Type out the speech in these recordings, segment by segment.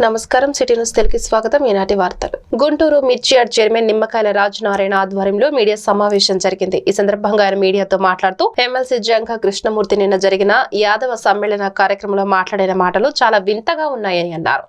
నమస్కారం. City news Telugu స్వాగతం. ఈనాటి వార్తలు. గుంటూరు మిర్చియార్డ్ చైర్మన్ నిమ్మకాయల రాజనారాయణ ఆధ్వర్యంలో మీడియా సమావేశం జరిగింది. ఈ సందర్భంగా ఆయన మీడియాతో మాట్లాడుతూ ఎమ్మెల్సీ జంగా కృష్ణమూర్తి నిన్న జరిగిన యాదవ సమ్మేళన కార్యక్రమంలో మాట్లాడిన మాటలు చాలా వింతగా ఉన్నాయని అన్నారు.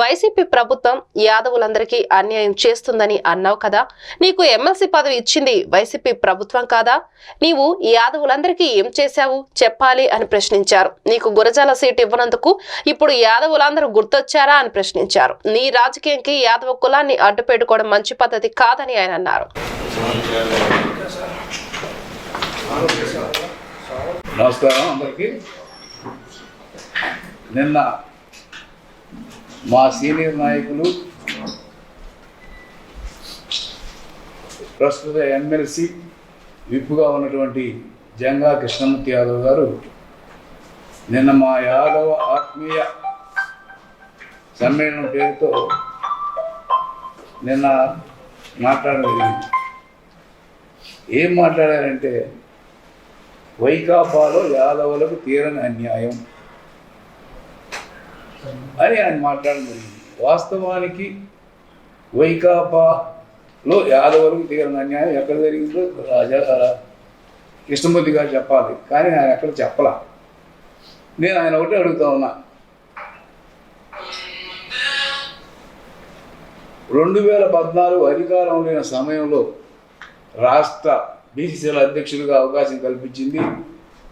వైసీపీ ప్రభుత్వం యాదవులందరికీ అన్యాయం చేస్తుందని అన్నావు కదా. నీకు ఎమ్మెల్సీ పదవి ఇచ్చింది వైసీపీ ప్రభుత్వం కాదా? నీవు యాదవులందరికీ ఏం చేశావు? చెప్పాలి అని ప్రశ్నించారు. నీకు గురజాల సీటు ఇవ్వనందుకు ఇప్పుడు యాదవులందరూ గుర్తొచ్చారా అని ప్రశ్నించారు. నీ రాజకీయంకి యాదవ కులాన్ని అడ్డు పెట్టుకోవడం మంచి పద్ధతి కాదని ఆయన అన్నారు. నమస్కారం అందరికీ. నిన్న మా సీనియర్ నాయకులు ప్రస్తుత ఎమ్మెల్సీ విప్పుగా ఉన్నటువంటి జంగా కృష్ణమూర్తి యాదవ్ గారు నిన్న మా యాదవ ఆత్మీయ సమ్మేళనం పేరుతో నిన్న మాట్లాడడం జరిగింది. ఏం మాట్లాడారంటే వైకాపాలో యాదవులకు తీరని అన్యాయం అని ఆయన మాట్లాడడం జరిగింది. వాస్తవానికి వైకాపాలో యాదవులకు తీరని అన్యాయం ఎక్కడ జరిగిందో రాజా కృష్ణమూర్తి గారు చెప్పాలి. కానీ ఆయన ఎక్కడ చెప్పలా. నేను ఆయన ఒకటి అడుగుతా ఉన్నా. రెండు వేల పద్నాలుగు అధికారం లేని సమయంలో రాష్ట్ర బీసీసీల అధ్యక్షుడిగా అవకాశం కల్పించింది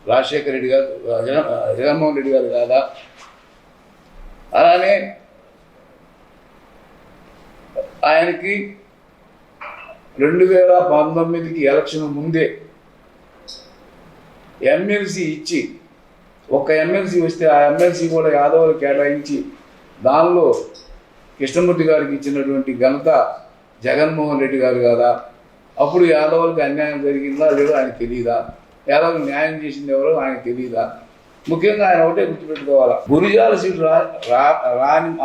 రాజశేఖర రెడ్డి గారు జగన్ జగన్మోహన్ రెడ్డి గారు కాదా? అలానే ఆయనకి రెండు వేల పంతొమ్మిదికి ఎలక్షన్ ముందే ఎమ్మెల్సీ ఇచ్చి ఒక ఎమ్మెల్సీ వస్తే ఆ ఎమ్మెల్సీ కూడా యాదవులు కేటాయించి దానిలో కృష్ణమూర్తి గారికి ఇచ్చినటువంటి ఘనత జగన్మోహన్ రెడ్డి గారు కదా. అప్పుడు యాదవులకు అన్యాయం జరిగిందా లేదో ఆయన తెలియదా యాదవులకు న్యాయం చేసింది ఎవరో ఆయన తెలియదా ముఖ్యంగా ఆయన ఒకటే గుర్తుపెట్టుకోవాలి. గురిజాల సీటు రా రా- రాని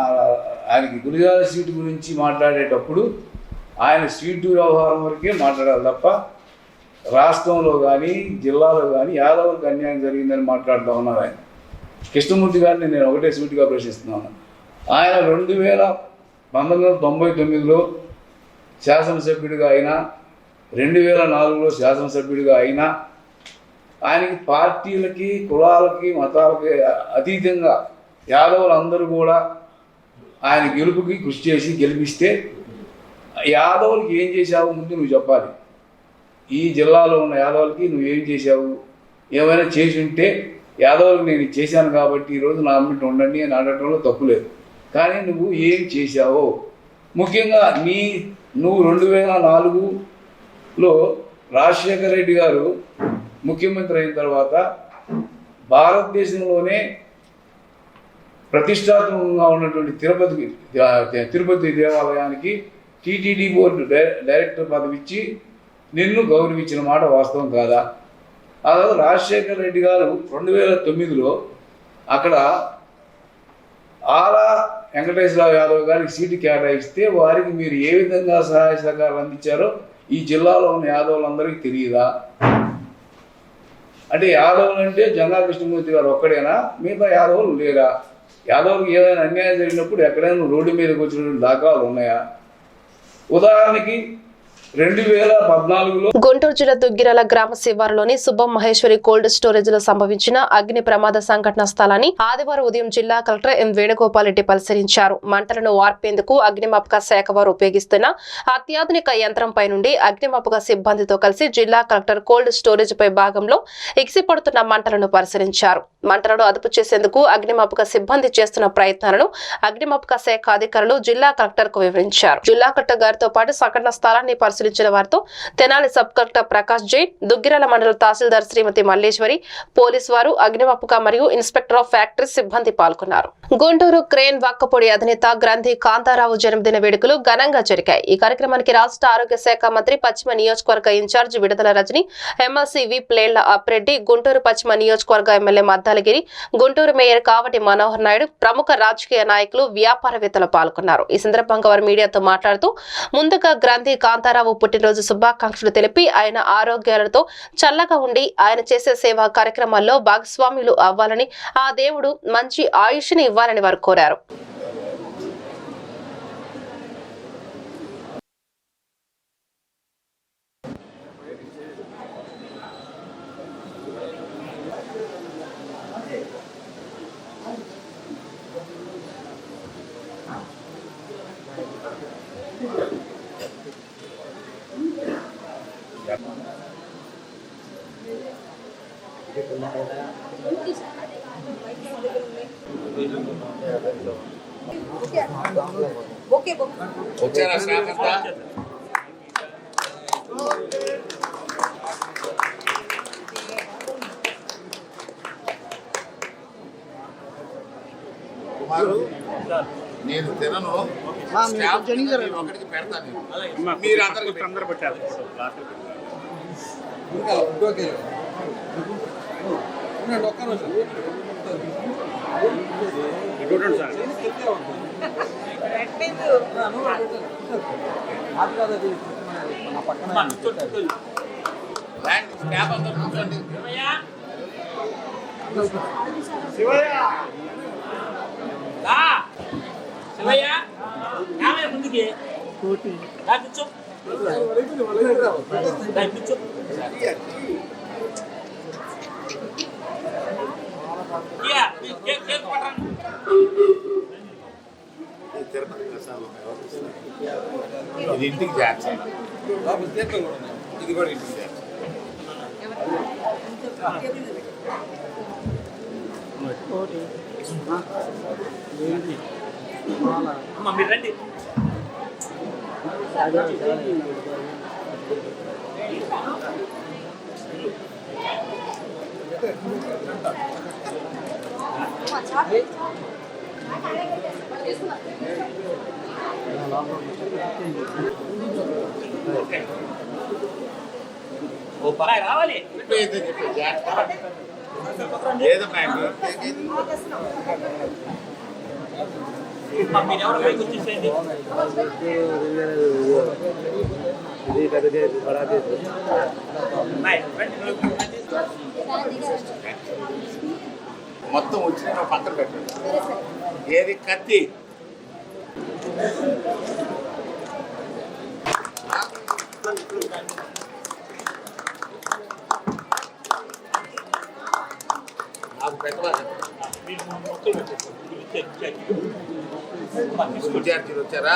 ఆయనకి గురిజాల సీటు గురించి మాట్లాడేటప్పుడు ఆయన సీటు వ్యవహారం వరకే మాట్లాడాలి తప్ప రాష్ట్రంలో కానీ జిల్లాలో కానీ యాదవులకు అన్యాయం జరిగిందని మాట్లాడుతూ ఉన్నారు ఆయన. కృష్ణమూర్తి గారిని నేను ఒకటే సూటిగా ప్రశ్నిస్తున్నాను. ఆయన రెండు వేల పంతొమ్మిది వందల తొంభై తొమ్మిదిలో శాసనసభ్యుడిగా అయినా రెండు వేల నాలుగులో శాసనసభ్యుడిగా అయినా ఆయనకి పార్టీలకి కులాలకి మతాలకి అతీతంగా యాదవులందరూ కూడా ఆయన గెలుపుకి కృషి చేసి గెలిపిస్తే యాదవులకి ఏం చేశావు ముందు నువ్వు చెప్పాలి. ఈ జిల్లాలో ఉన్న యాదవులకి నువ్వు ఏం చేశావు? ఏమైనా చేసి ఉంటే యాదవులకు నేను చేశాను కాబట్టి ఈరోజు నా అమ్మిటి ఉండండి అని అనడంలో తప్పులేదు కానీ నువ్వు ఏం చేశావో? ముఖ్యంగా నీ నువ్వు రెండు వేల నాలుగులో రాజశేఖర రెడ్డి గారు ముఖ్యమంత్రి అయిన తర్వాత భారతదేశంలోనే ప్రతిష్టాత్మకంగా ఉన్నటువంటి తిరుపతి తిరుపతి దేవాలయానికి టీటీడీ బోర్డు డైరెక్టర్ పదవి ఇచ్చి నిన్ను గౌరవించిన మాట వాస్తవం కాదా? అలా రాజశేఖర రెడ్డి గారు రెండు వేల తొమ్మిదిలో అక్కడ ఆలా వెంకటేశ్వరరావు యాదవ్ గారికి సీటు కేటాయిస్తే వారికి మీరు ఏ విధంగా సహాయ సహకారాలు అందించారో ఈ జిల్లాలో ఉన్న యాదవులందరికీ తెలియదా? అంటే యాదవులు అంటే జంగా కృష్ణమూర్తి గారు ఒక్కడేనా? మిగతా యాదవులు లేరా? యాదవులకు ఏదైనా అన్యాయం జరిగినప్పుడు ఎక్కడైనా రోడ్డు మీదకి వచ్చినటువంటి దాఖలాలు ఉన్నాయా? ఉదాహరణకి గుంటూరు జిల్లా దుగ్గిరాల గ్రామ శివారులోని సుబ్బం మహేశ్వరి కోల్డ్ స్టోరేజ్లో సంభవించిన అగ్ని ప్రమాద సంఘటన స్థలాన్ని ఆదివారం ఉదయం జిల్లా కలెక్టర్ ఎం వేణుగోపాల్ రెడ్డి పరిశీలించారు. మంటలను వార్పేందుకు అగ్నిమాపక శాఖ వారు ఉపయోగిస్తున్న అత్యాధునిక యంత్రంపై నుండి అగ్నిమాపక సిబ్బందితో కలిసి జిల్లా కలెక్టర్ కోల్డ్ స్టోరేజ్ పై భాగంలో ఎగిసిపడుతున్న మంటలను పరిశీలించారు. మంటలను అదుపు చేసేందుకు అగ్నిమాపక సిబ్బంది చేస్తున్న ప్రయత్నాలను అగ్నిమాపక శాఖ అధికారులు జిల్లా కలెక్టర్కు వివరించారు. జిల్లా కలెక్టర్ గారితో పాటు సంఘటన స్థలాన్ని పరిశీలించిన వారితో తెనాలి సబ్ కలెక్టర్ ప్రకాష్ జైన్ దుగ్గిరాల మండల తహసీల్దార్ శ్రీమతి మల్లేశ్వరి పోలీస్ వారు అగ్నిమాపక మరియు ఇన్స్పెక్టర్ ఆఫ్ ఫ్యాక్టరీ సిబ్బంది పాల్గొన్నారు. గుంటూరు క్రేన్ వాక్కపొడి అధినేత గ్రంథి కాంతారావు జన్మదిన వేడుకలు ఘనంగా జరిగాయి. ఈ కార్యక్రమానికి రాష్ట్ర ఆరోగ్య శాఖ మంత్రి పశ్చిమ నియోజకవర్గ ఇన్ఛార్జ్ విడుదల రజని ఎమ్మెల్సీ వి ప్లేళ్ళ అప్రెడ్డి గుంటూరు పశ్చిమ నియోజకవర్గ ఎమ్మెల్యే మద్దాలగిరి గుంటూరు మేయర్ కావటి మనోహర్ నాయుడు ప్రముఖ రాజకీయ నాయకులు వ్యాపారవేత్తలు పాల్గొన్నారు. ఈ సందర్భంగా వారు మీడియాతో మాట్లాడుతూ ముందుగా గ్రంథి కాంతారావు పుట్టినరోజు శుభాకాంక్షలు తెలిపి ఆయన ఆరోగ్యాలతో చల్లగా ఉండి ఆయన చేసే సేవా కార్యక్రమాల్లో భాగస్వాములు అవ్వాలని ఆ దేవుడు మంచి ఆయుష్ని ఇవ్వాలని వారు కోరారు. వచ్చారా స్టాఫ్ అంతా కుమారు నేను తినను ఒకటికి పెడతాను మీరు అందరికి అందరు పెట్టారు చూడండి సార్. శివయ్య. ముందుకి. కూర్చో. కూర్చో ఇయ్య, ఈ కేక్ కేక్ పట్టండి. ఈ తిరుపతి ప్రసాదం ఇది ఇంటికి చేర్చాలి ఇది కూడా ఇంటికి మీరు రండి రావాలి చెప్పేది చెప్పేది చేస్తా లేదమ్మా మీరు కేకేది? అమ్మ, మీరు ఎవరు పైకి వచ్చేసేయండి అమ్మాయి, రండి, రండి. మొత్తం వచ్చిన పక్కన పెట్టండి ఏది కత్తి? నాకు పెట్టవాలి మీరు వచ్చారా.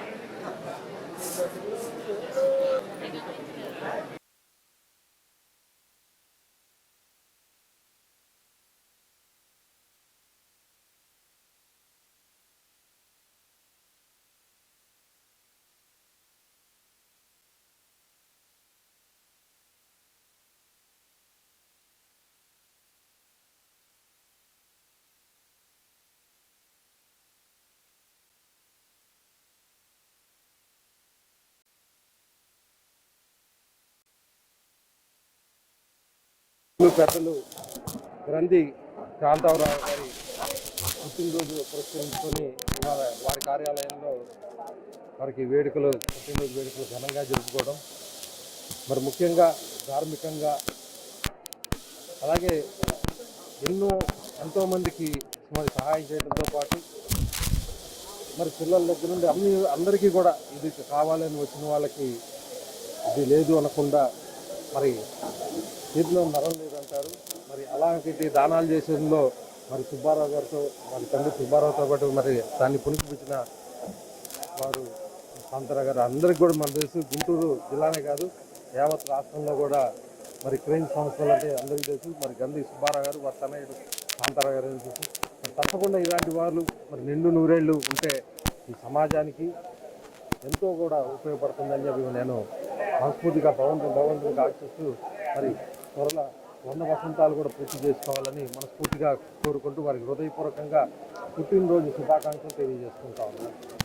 పెద్దలు గ్రంథి కాంతావరావు గారి పుట్టినరోజు పురస్కరించుకొని ఇవాళ వారి కార్యాలయంలో వారికి వేడుకలు పుట్టినరోజు వేడుకలు ఘనంగా జరుపుకోవడం. మరి ముఖ్యంగా ధార్మికంగా అలాగే ఎన్నో ఎంతోమందికి మరి సహాయం చేయడంతో పాటు మరి పిల్లల దగ్గర నుండి అన్ని అందరికీ కూడా ఇది కావాలని వచ్చిన వాళ్ళకి ఇది లేదు అనకుండా మరి చేతిలో నరం లేదంటారు. మరి అలాంటి దానాలు చేసేందులో మరి సుబ్బారావు గారితో మరి తండ్రి సుబ్బారావుతో పాటు మరి దాన్ని పునిపించిన వారు కాంతారావు గారు. అందరికి కూడా మన తెలుసు గుంటూరు జిల్లానే కాదు యావత్ రాష్ట్రంలో కూడా మరి క్రెయిన్ సంస్థలు అంటే అందరికీ తెలుసు. మరి గంధి సుబ్బారావు గారు వారి తనయుడు కాంతారావు గారు తెలుసు. మరి తప్పకుండా ఇలాంటి వాళ్ళు మరి నిండు నూరేళ్ళు ఉంటే ఈ సమాజానికి ఎంతో కూడా ఉపయోగపడుతుందని చెప్పి నేను మనస్ఫూర్తిగా భగవంతుని భగవంతునికి ఆశిస్తూ మరి త్వరలో వంద వసంతాలు కూడా పూర్తి చేసుకోవాలని మనస్ఫూర్తిగా కోరుకుంటూ వారికి హృదయపూర్వకంగా పుట్టినరోజు శుభాకాంక్షలు తెలియజేసుకుంటా ఉన్నాను.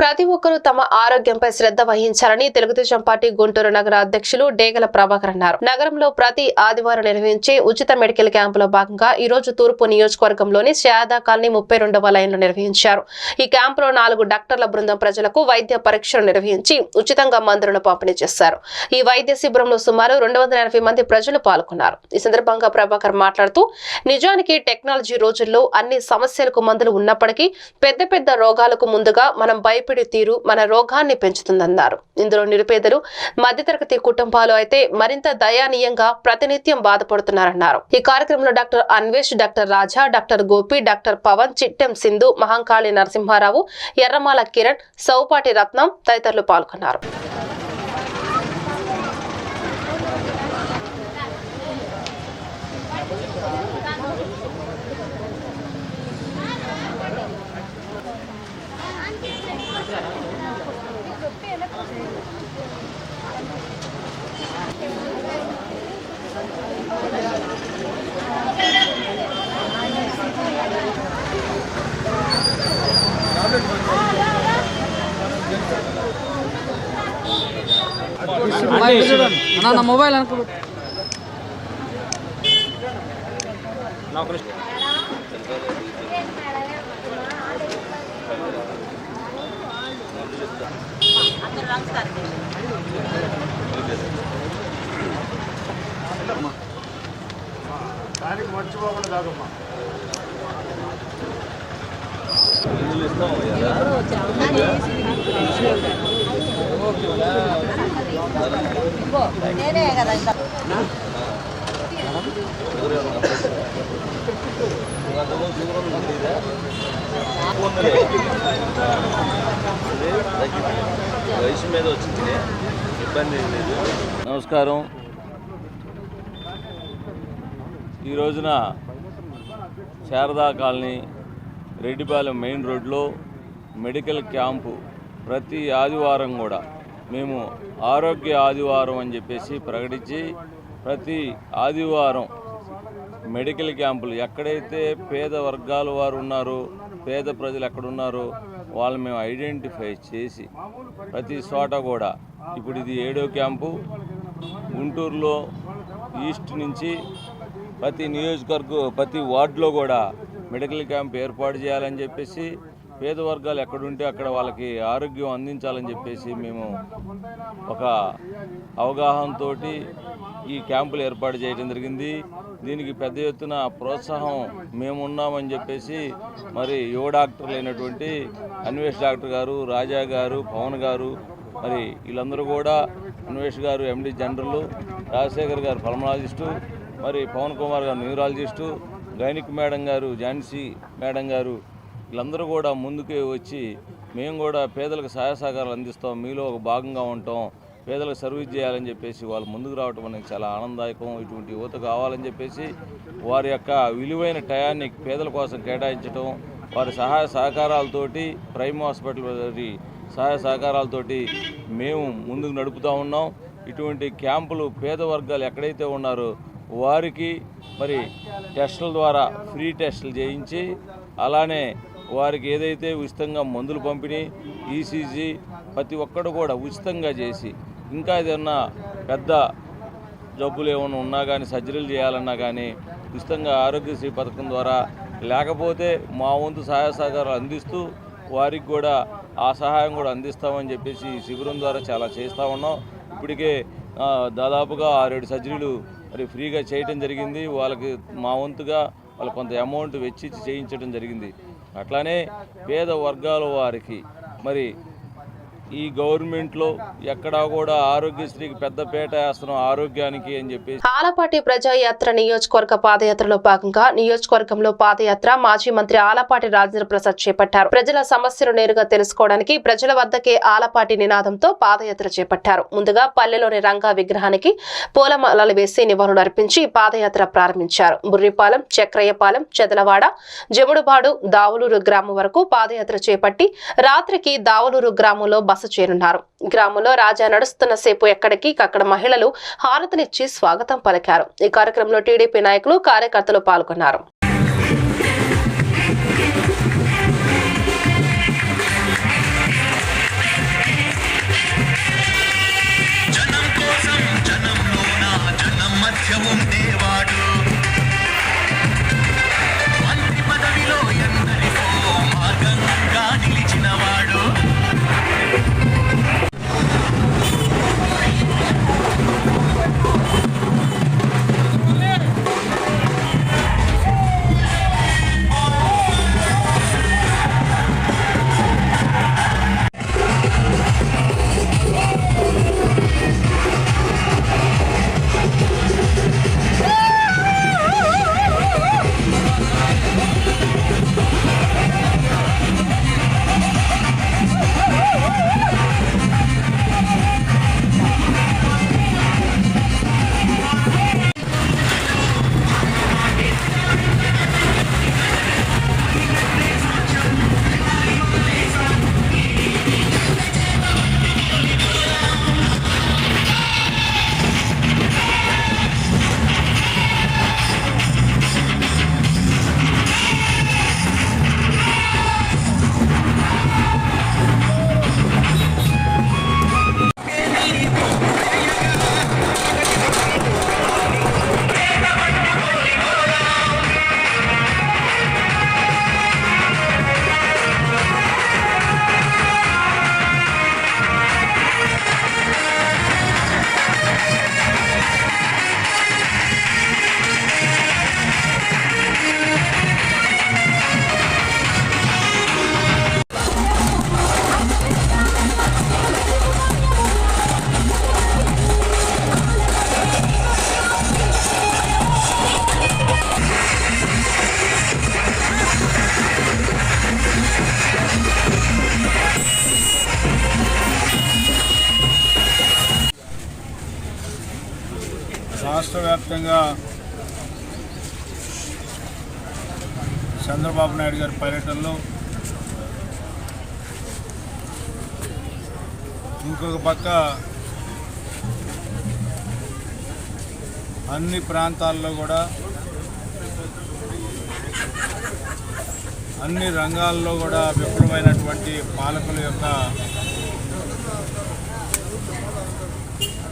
ప్రతి ఒక్కరూ తమ ఆరోగ్యంపై శ్రద్ధ వహించాలని తెలుగుదేశం పార్టీ గుంటూరు నగర అధ్యక్షులు డేగల ప్రభాకర్ అన్నారు. నగరంలో ప్రతి ఆదివారం నిర్వహించే ఉచిత మెడికల్ క్యాంపులో భాగంగా ఈ రోజు తూర్పు నియోజకవర్గంలోని శారదా కాలనీ ముప్పై రెండవ లైన్లో నిర్వహించారు. ఈ క్యాంపులో నాలుగు డాక్టర్ల బృందం ప్రజలకు వైద్య పరీక్షలు నిర్వహించి ఉచితంగా మందులను పంపిణీ చేశారు. ఈ వైద్య శిబిరంలో సుమారు రెండు వందల ఎనభై మంది ప్రజలు పాల్గొన్నారు. ఈ సందర్భంగా ప్రభాకర్ మాట్లాడుతూ నిజానికి టెక్నాలజీ రోజుల్లో అన్ని సమస్యలకు మందులు ఉన్నప్పటికీ పెద్ద పెద్ద రోగాలకు ముందుగా మనం భయపడి తీరు మన రోగాన్ని పెంచుతుందన్నారు. ఇందులో నిరుపేదలు మధ్యతరగతి కుటుంబాలు అయితే మరింత దయానీయంగా ప్రతినిత్యం బాధపడుతున్నారన్నారు. ఈ కార్యక్రమంలో doctor Anvesh doctor Raja doctor Gopi doctor Pavan Chittem Sindhu Mahankali Narasimharao Erramala Kiran Soupati Ratnam తదితరులు పాల్గొన్నారు. అన్న నా మొబైల్ అనుకో నేనే కదా వయసు మీద వచ్చింది ఇబ్బంది లేదు నమస్కారం. ఈ రోజున శారదా కాలనీ రెడ్డిపాలెం మెయిన్ రోడ్లో మెడికల్ క్యాంపు ప్రతి ఆదివారం కూడా మేము ఆరోగ్య ఆదివారం అని చెప్పేసి ప్రకటించి ప్రతి ఆదివారం మెడికల్ క్యాంపులు ఎక్కడైతే పేద వర్గాల వారు ఉన్నారో పేద ప్రజలు ఎక్కడున్నారో వాళ్ళు మేము ఐడెంటిఫై చేసి ప్రతి చోట కూడా ఇప్పుడు ఇది ఏడో క్యాంపు. గుంటూరులో ఈస్ట్ నుంచి ప్రతి నియోజకవర్గ ప్రతి వార్డులో కూడా మెడికల్ క్యాంప్ ఏర్పాటు చేయాలని చెప్పేసి పేద వర్గాలు ఎక్కడుంటే అక్కడ వాళ్ళకి ఆరోగ్యం అందించాలని చెప్పేసి మేము ఒక అవగాహనతో ఈ క్యాంపులు ఏర్పాటు చేయడం జరిగింది. దీనికి పెద్ద ఎత్తున ప్రోత్సాహం మేమున్నామని చెప్పేసి మరి యువ డాక్టర్లు అయినటువంటి అన్వేష్ డాక్టర్ గారు రాజా గారు పవన్ గారు మరి వీళ్ళందరూ కూడా అన్వేష్ గారు ఎండి జనరల్ రాజశేఖర్ గారు పల్మనాలజిస్టు మరి పవన్ కుమార్ గారు న్యూరాలజిస్టు గైనిక్ మేడం గారు ఝాన్సీ మేడం గారు వీళ్ళందరూ కూడా ముందుకే వచ్చి మేము కూడా పేదలకు సహాయ సహకారాలు అందిస్తాం. మీలో ఒక భాగంగా ఉంటాం. పేదలకు సర్వీస్ చేయాలని చెప్పేసి వాళ్ళు ముందుకు రావడం అనేది చాలా ఆనందదాయకం. ఇటువంటి యువత కావాలని చెప్పేసి వారి యొక్క విలువైన టయాన్ని పేదల కోసం కేటాయించడం వారి సహాయ సహకారాలతోటి ప్రైమ్ హాస్పిటల్ వారి సహాయ సహకారాలతోటి మేము ముందుకు నడుపుతూ ఉన్నాం. ఇటువంటి క్యాంపులు పేద వర్గాలు ఎక్కడైతే ఉన్నారో వారికి మరి టెస్టుల ద్వారా ఫ్రీ టెస్టులు చేయించి అలానే వారికి ఏదైతే ఉచితంగా మందులు పంపిణీ ఈసీజీ ప్రతి ఒక్కడు కూడా ఉచితంగా చేసి ఇంకా ఏదన్నా పెద్ద జబ్బులు ఏమైనా ఉన్నా కానీ సర్జరీలు చేయాలన్నా కానీ ఉచితంగా ఆరోగ్యశ్రీ పథకం ద్వారా లేకపోతే మా వంతు సహాయ సహకారాలు అందిస్తూ వారికి కూడా ఆ సహాయం కూడా అందిస్తామని చెప్పేసి ఈ శిబిరం ద్వారా చాలా చేస్తూ ఉన్నాం. ఇప్పటికే దాదాపుగా ఆరేడు సర్జరీలు మరి ఫ్రీగా చేయటం జరిగింది. వాళ్ళకి మా వంతుగా వాళ్ళు కొంత అమౌంట్ వెచ్చించి చేయించడం జరిగింది. అట్లానే పేద వర్గాల వారికి మరి ఈ గవర్నమెంట్లో ఎక్కడా కూడా ఆరోగ్యశ్రీకి పెద్దపేట వేస్తున్నాం ఆరోగ్యానికి అని చెప్పి ఆలపాటి ప్రజాయాత్ర నియోజకవర్గ పాదయాత్రలో భాగంగా నియోజకవర్గంలో పాదయాత్ర మాజీ మంత్రి ఆలపాటి రాజేంద్ర ప్రసాద్ చేపట్టారు. ప్రజల సమస్యలు నేరుగా తెలుసుకోవడానికి ప్రజల వద్దకే ఆలపాటి నినాదంతో పాదయాత్ర చేపట్టారు. ముందుగా పల్లెలోని రంగా విగ్రహానికి పూలమాలలు వేసి నివాళులు అర్పించి పాదయాత్ర ప్రారంభించారు. బుర్రిపాలెం చక్రయ్యపాలెం చెదలవాడ జముడుబాడు దావులూరు గ్రామం వరకు పాదయాత్ర చేపట్టి రాత్రికి దావులూరు గ్రామంలో బస్ చేరున్నారు. గ్రామంలో రాజా నడుస్తున్న సేపు ఎక్కడికి అక్కడ మహిళలు హారతనిచ్చి స్వాగతం పలికారు. ఈ కార్యక్రమంలో టీడీపీ నాయకులు కార్యకర్తలు పాల్గొన్నారు. అన్ని ప్రాంతాల్లో కూడా అన్ని రంగాల్లో కూడా విఫలమైనటువంటి పాలకుల యొక్క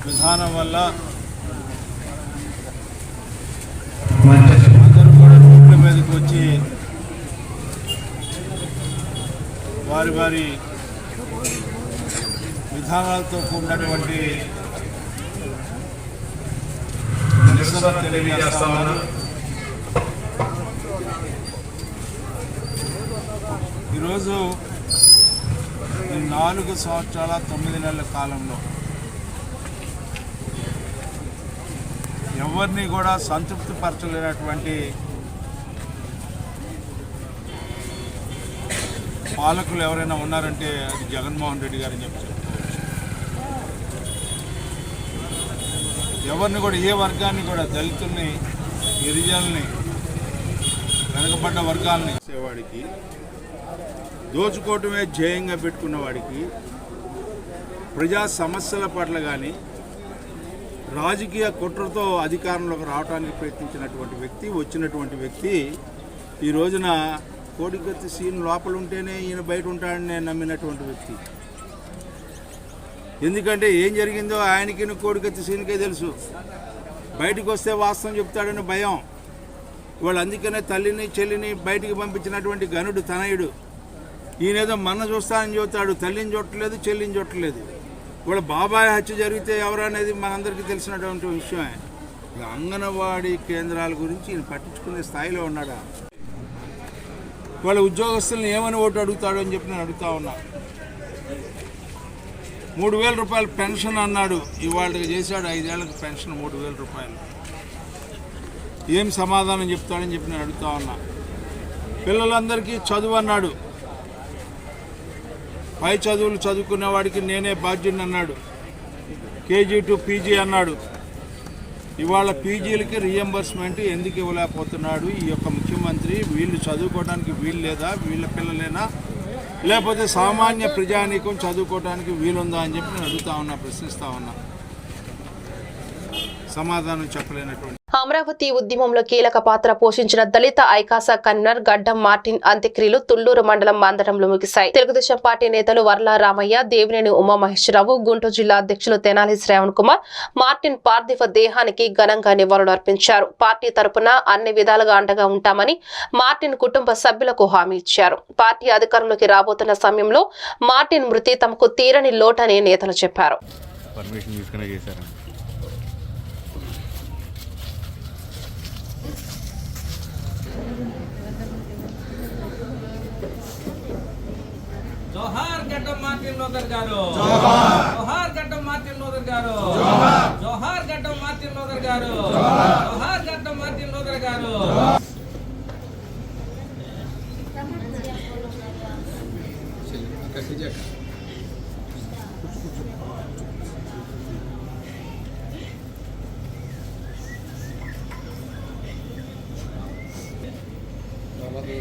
విధానం వల్ల అందరూ కూడా రోడ్ల మీదకి వచ్చి వారి వారి విధానాలతో కూడినటువంటి నిరసన తెలియజేస్తా ఉన్నారు ఈరోజు ఈ నాలుగు సంవత్సరాల తొమ్మిది నెలల కాలంలో ఎవరిని కూడా సంతృప్తిపరచలేనటువంటి పాలకులు ఎవరైనా ఉన్నారంటే అది జగన్మోహన్ రెడ్డి గారు అని చెప్తారు ఎవరిని కూడా ఏ వర్గాన్ని కూడా దళితుల్ని గిరిజనుల్ని వెనకబడ్డ వర్గాలని చేసేవాడికి దోచుకోవటమే ధ్యేయంగా పెట్టుకున్న వాడికి ప్రజా సమస్యల పట్ల కానీ రాజకీయ కుట్రతో అధికారంలోకి రావడానికి ప్రయత్నించినటువంటి వ్యక్తి వచ్చినటువంటి వ్యక్తి ఈ రోజున కోడికత్తి సీన్ లోపల ఉంటేనే ఈయన బయట ఉంటాడని నమ్మినటువంటి వ్యక్తి. ఎందుకంటే ఏం జరిగిందో ఆయనకి కోడికత్తి శ్రీనికే తెలుసు. బయటకు వస్తే వాస్తవం చెప్తాడని భయం. వాళ్ళు అందుకనే తల్లిని చెల్లిని బయటికి పంపించినటువంటి గనుడు తనయుడు. ఈయనేదో మన చూస్తానని చూస్తాడు తల్లిని చూడట్లేదు చెల్లిని చూడట్లేదు. వాళ్ళ బాబాయ్ హత్య జరిగితే ఎవరనేది మనందరికీ తెలిసినటువంటి విషయమే. ఇక అంగన్వాడీ కేంద్రాల గురించి ఈయన పట్టించుకునే స్థాయిలో ఉన్నాడా? వాళ్ళ ఉద్యోగస్తులను ఏమని ఓటు అడుగుతాడు అని చెప్పి నేను అడుగుతా ఉన్నా. మూడు వేల రూపాయలు పెన్షన్ అన్నాడు. ఇవాళకి చేశాడు ఐదేళ్ళకు పెన్షన్ మూడు వేల రూపాయలు. ఏం సమాధానం చెప్తాడని చెప్పి నేను అడుగుతా ఉన్నా. పిల్లలందరికీ చదువు అన్నాడు. పై చదువులు చదువుకునే వాడికి నేనే బాధ్యుని అన్నాడు. కేజీ టు పీజీ అన్నాడు. ఇవాళ పీజీలకి రియంబర్స్మెంట్ ఎందుకు ఇవ్వలేకపోతున్నాడు? ఈ యొక్క ముఖ్యమంత్రి వీళ్ళు చదువుకోవడానికి వీలు లేదా? వీళ్ళ పిల్లలేనా? లేకపోతే సామాన్య ప్రజానీకం చదువుకోవడానికి వీలుందా అని చెప్పి నేను అడుగుతా ఉన్నా ప్రశ్నిస్తా ఉన్నా. సమాధానం చెప్పలేనటువంటి అమరావతి ఉద్యమంలో కీలక పాత్ర పోషించిన దళిత ఐకాస కన్వీనర్ గడ్డం మార్టిన్ అంత్యక్రియలు తుళ్ళూరు మండలం మందడంలో ముగిశాయి. తెలుగుదేశం పార్టీ నేతలు వర్ల రామయ్య దేవినేని ఉమామహేశ్వరరావు గుంటూరు జిల్లా అధ్యక్షులు తెనాలి శ్రావణ్ కుమార్ మార్టిన్ పార్థివ దేహానికి ఘనంగా నివాళులర్పించారు పార్టీ తరపున అన్ని విధాలుగా అండగా ఉంటామని మార్టిన్ కుటుంబ సభ్యులకు హామీ ఇచ్చారు. పార్టీ అధికారంలోకి రాబోతున్న సమయంలో మార్టిన్ మృతి తమకు తీరని లోటని నేతలు చెప్పారు. పర్మిషన్ తీసుకునే జోహార్ గడ్డం మార్టిన్ లోదర్ గారు జోహార్ గడ్డం మార్టిన్ లోదర్ గారు జోహార్ గడ్డం మార్టిన్ లోదర్ గారు జోహార్ గడ్డం మార్టిన్ లోదర్ గారు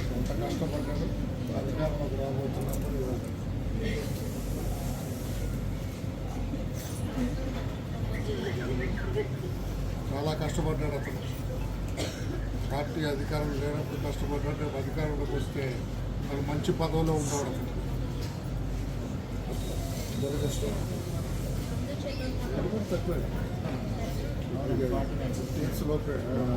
ఎంత కష్టపడ్డాడు అధికారంలోకి రాబోతున్నప్పుడు చాలా కష్టపడ్డాడు అతను పార్టీ అధికారం లేనప్పుడు కష్టపడ్డాడు రేపు అధికారంలోకి వస్తే మరి మంచి పదవిలో ఉండేవాడు. అది తక్కువే. ఫిఫ్టీన్స్ లోపే, ఆ,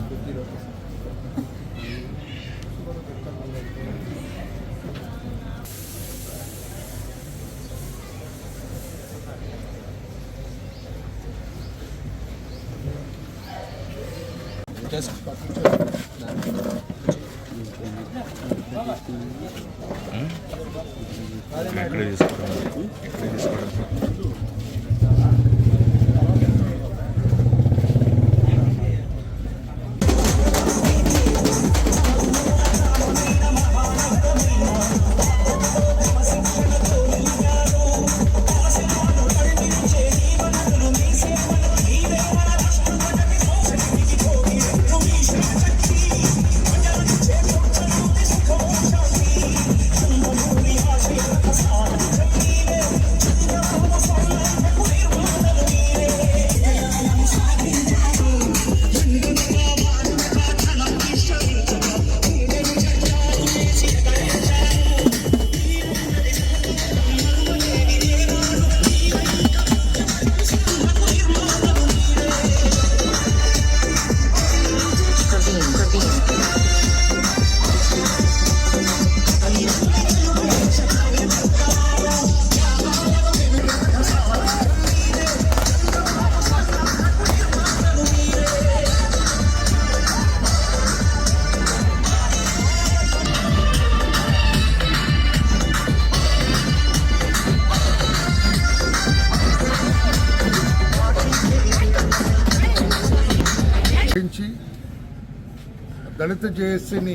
దళిత జేఏసీని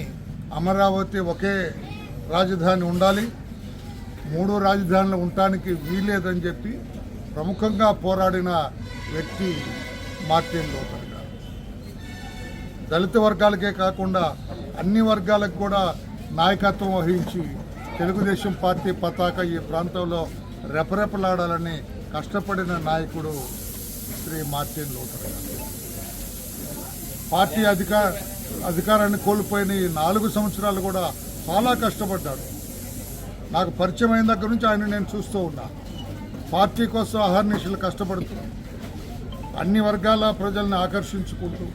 అమరావతి ఒకే రాజధాని ఉండాలి. మూడో రాజధానులు ఉండటానికి వీల్లేదని చెప్పి ప్రముఖంగా పోరాడిన వ్యక్తి మార్టిన్ లూథర్ గారు. దళిత వర్గాలకే కాకుండా అన్ని వర్గాలకు కూడా నాయకత్వం వహించి తెలుగుదేశం పార్టీ పతాక ఈ ప్రాంతంలో రెపరెపలాడాలని కష్టపడిన నాయకుడు Shri Martin Luther garu. Party అధికార అధికారాన్ని కోల్పోయిన ఈ నాలుగు సంవత్సరాలు కూడా చాలా కష్టపడ్డాడు. నాకు పరిచయం అయిన దగ్గర నుంచి ఆయన నేను చూస్తూ ఉన్నా. పార్టీ కోసం అహర్నిశలు కష్టపడుతూ అన్ని వర్గాల ప్రజల్ని ఆకర్షించుకుంటూ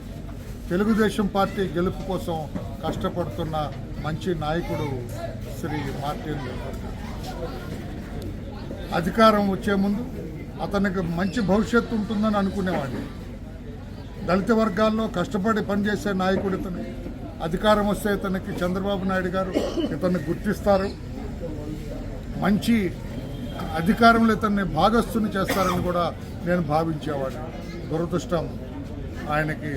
తెలుగుదేశం పార్టీ గెలుపు కోసం కష్టపడుతున్న మంచి నాయకుడు శ్రీ మార్టిన్ అధికారం వచ్చే ముందు అతనికి మంచి భవిష్యత్తు ఉంటుందని అనుకునేవాడిని. దళిత వర్గాల్లో కష్టపడి పనిచేసే నాయకుడు ఇతను. అధికారం వస్తే ఇతనికి చంద్రబాబు నాయుడు గారు ఇతన్ని గుర్తిస్తారు. మంచి అధికారంలో ఇతన్ని భాగస్థుని చేస్తారని కూడా నేను భావించేవాడిని. దురదృష్టం ఆయనకి